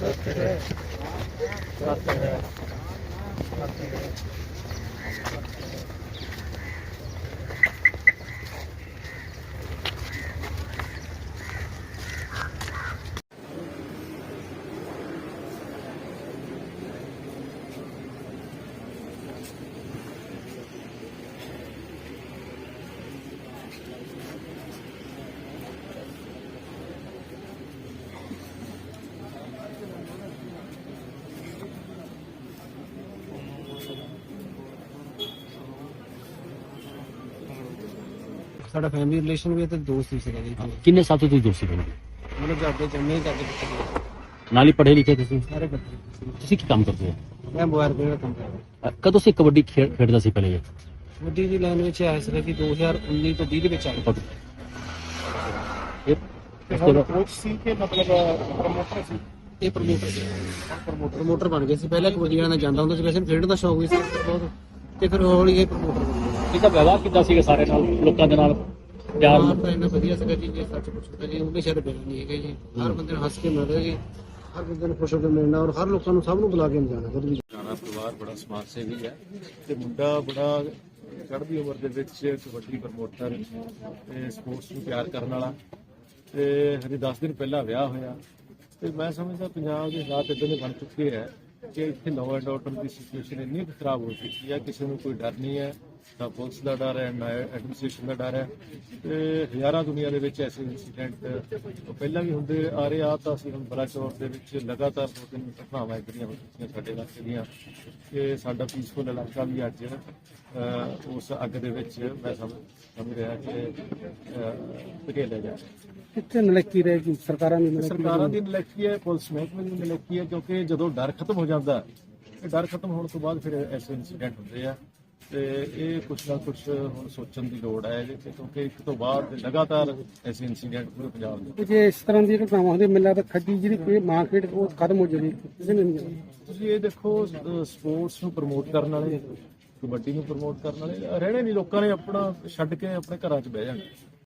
待ってね。ਸਾਡਾ family relation ਵੀ ਹੈ ਤੇ ਦੋਸਤ ਵੀ ਸੀਗਾ ਜੀ ਕਿੰਨੇ ਸਾਲ ਤੋਂ ਤੁਸੀਂ ਦੋਸਤੀ ਬਣੇ ਮਤਲਬ ਜਦ ਦੇ ਜੰਮੇ ਜਦ ਦੇ ਬੱਚੇ ਨਾਲ ਹੀ ਪੜ੍ਹੇ ਲਿਖੇ ਤੁਸੀਂ? ਸਾਰੇ ਬੱਚੇ ਤੁਸੀਂ ਕੀ ਕੰਮ ਕਰਦੇ ਹੋ? ਮੈਂ ਰਿਪੇਅਰ ਦਾ ਕੰਮ ਕਰਦਾ ਅ, ਕਦੋਂ ਸੇ ਕਬੱਡੀ ਖੇਡ- ਖੇਡਦਾ ਸੀ ਪਹਿਲੇ? ਵੱਡੀ ਦੀ ਲਾਈਨ ਵਿੱਚ ਆਇਆ ਸੀਗਾ ਕਿ 2019 ਤੋਂ 20 ਦੇ ਵਿੱਚ ਇਹ ਉਸ ਤੋਂ ਬਾਅਦ ਕੋਚ ਸੀ ਕਿ ਮਤਲਬ ਪ੍ਰਮੋਟਰ ਸੀ? ਇਹ ਪ੍ਰਮੋਟਰ ਸੀ। ਪ੍ਰਮੋਟਰ ਪ੍ਰਮੋਟਰ ਬਣ ਗਏ ਸੀ। ਪਹਿਲਾਂ ਕਬੱਡੀ ਵਾਲਾ ਜਾਂਦਾ ਹੁੰਦਾ ਸੀ ਵੈਸੇ ਖੇਡਣ ਦਾ ਸ਼ੌਕ ਵੀ ਸੀ ਬਹੁਤ। ਤੇ ਫਿਰ ਹੌਲੀ ਇਹ ਪ੍ਰਮੋਟਰ ਬਣ ਗਿਆ ਇਹਦਾ ਵਿਵਹਾਰ ਕਿੱਦਾਂ ਸੀਗਾ ਸਾਰੇ ਨਾਲ ਲੋਕਾਂ ਦੇ ਨਾਲ ਪਿਆਰ ਤਾਂ ਇੰਨਾ ਵਧੀਆ ਸੀਗਾ ਜੀ ਜੇ ਸੱਚ ਪੁੱਛਦਾ ਜੀ ਉਹਨੇ ਸ਼ਾਇਦ ਬਿਲ ਨਹੀਂ ਹੈਗਾ ਜੀ। ਹਰ ਬੰਦੇ ਨੂੰ ਹੱਸ ਕੇ ਮਿਲਦਾ ਜੀ ਹਰ ਬੰਦੇ ਨੂੰ ਖੁਸ਼ ਹੋ ਕੇ ਮਿਲਣਾ ਔਰ ਹਰ ਲੋਕਾਂ ਨੂੰ ਸਭ ਨੂੰ ਬੁਲਾ ਕੇ ਮਿਲਾਣਾ ਕਦੇ ਵੀ। ਰਾਣਾ ਪਰਿਵਾਰ ਬੜਾ ਸਮਾਜ ਸੇਵੀ ਹੈ ਤੇ ਮੁੰਡਾ ਬੜਾ ਚੜ੍ਹਦੀ ਉਮਰ ਦੇ ਵਿੱਚ ਕਬੱਡੀ ਪ੍ਰਮੋਟਰ ਤੇ ਸਪੋਰਟਸ ਨੂੰ ਪਿਆਰ ਕਰਨ ਵਾਲਾ ਤੇ ਹਜੇ 10 ਦਿਨ ਪਹਿਲਾਂ ਵਿਆਹ ਹੋਇਆ। ਤੇ ਮੈਂ ਸਮਝਦਾ ਪੰਜਾਬ ਦੇ ਹਾਲਾਤ ਇਦਾਂ ਦੇ ਬਣ ਚੁੱਕੇ ਹੈ ਕਿ ਇੱਥੇ ਲਾਅ ਐਂਡ ਆਰਡਰ ਦੀ ਸਿਚੁਏਸ਼ਨ ਇੰਨੀ ਕੁ ਖਰਾਬ ਹੋ ਚੁੱਕੀ ਹੈ, ਕਿਸੇ ਨੂੰ ਕੋਈ ਡਰ ਨਹੀਂ ਹੈ, ਨਾ ਪੁਲਿਸ ਦਾ ਡਰ ਹੈ, ਨਾ ਐਡਮਿਨਿਸਟ੍ਰੇਸ਼ਨ ਦਾ ਡਰ ਹੈ। ਤੇ ਹਜ਼ਾਰਾਂ ਦੁਨੀਆ ਦੇ ਵਿੱਚ ਐਸੇ ਇਨਸੀਡੈਂਟ ਪਹਿਲਾਂ ਵੀ ਹੁੰਦੇ ਆ ਰਹੇ ਆ ਤਾਂ ਅਸੀਂ ਹੁਣ ਬਲਾਚੌਰ ਦੇ ਵਿੱਚ ਲਗਾਤਾਰ ਦੋ ਤਿੰਨ ਘਟਨਾਵਾਂ ਜਿਹੜੀਆਂ ਹੋ ਚੁੱਕੀਆਂ ਸਾਡੇ ਇਲਾਕੇ ਦੀਆਂ। ਕਿ ਸਾਡਾ ਪੀਸਫੁਲ ਇਲਾਕਾ ਵੀ ਅੱਜ ਉਸ ਅੱਗ ਦੇ ਵਿੱਚ ਮੈਂ ਸਮਝ ਸਮਝ ਰਿਹਾ ਕਿ ਧਕੇਲਿਆ ਜਾ ਰਿਹਾ। ਕਿੱਥੇ ਨਲਕੀ ਰਹੇਗੀ ਸਰਕਾਰਾਂ ਦੀ ਸਰਕਾਰਾਂ ਦੀ ਨਲੈਕੀ ਹੈ ਪੁਲਿਸ ਮਹਿਕਮੇ ਦੀ ਨਲੈਕੀ ਹੈ ਕਿਉਂਕਿ ਜਦੋਂ ਡਰ ਖਤਮ ਹੋ ਜਾਂਦਾ ਇਹ ਡਰ ਖਤਮ ਹੋਣ ਤੋਂ ਬਾਅਦ ਫਿਰ ਐਸੇ ਇਨਸੀਡੈਂਟ ਹੁੰਦੇ ਆ। ਤੇ ਇਹ ਕੁਛ ਨਾ ਕੁਛ ਹੁਣ ਸੋਚਣ ਦੀ ਲੋੜ ਹੈ ਇਹਦੇ ਤੇ ਕਿਉਂਕਿ ਇੱਕ ਤੋਂ ਬਾਅਦ ਲਗਾਤਾਰ ਐਸੇ ਇਨਸੀਡੈਂਟ ਪੂਰੇ ਪੰਜਾਬ ਦੇ ਜੇ ਇਸ ਤਰ੍ਹਾਂ ਦੀ ਘਟਨਾਵਾਂ ਹੁੰਦੀ ਮੈਨੂੰ ਲੱਗਦਾ ਖੱਡੀ ਜਿਹੜੀ ਕੋਈ ਮਾਰਕੀਟ ਉਹ ਖਤਮ ਹੋ ਜਾਣੀ ਕਿਸੇ ਨੇ ਨਹੀਂ। ਤੁਸੀਂ ਇਹ ਦੇਖੋ ਸਪੋਰਟਸ ਨੂੰ ਪ੍ਰਮੋਟ ਕਰਨ ਵਾਲੇ ਕਬੱਡੀ ਨੂੰ ਪ੍ਰਮੋਟ ਕਰਨ ਵਾਲੇ ਰਹਿਣੇ ਨਹੀਂ ਲੋਕਾਂ ਨੇ ਆਪਣਾ ਛੱਡ ਕੇ ਆਪਣੇ ਘਰਾਂ 'ਚ ਬਹਿ ਜਾਣਾ।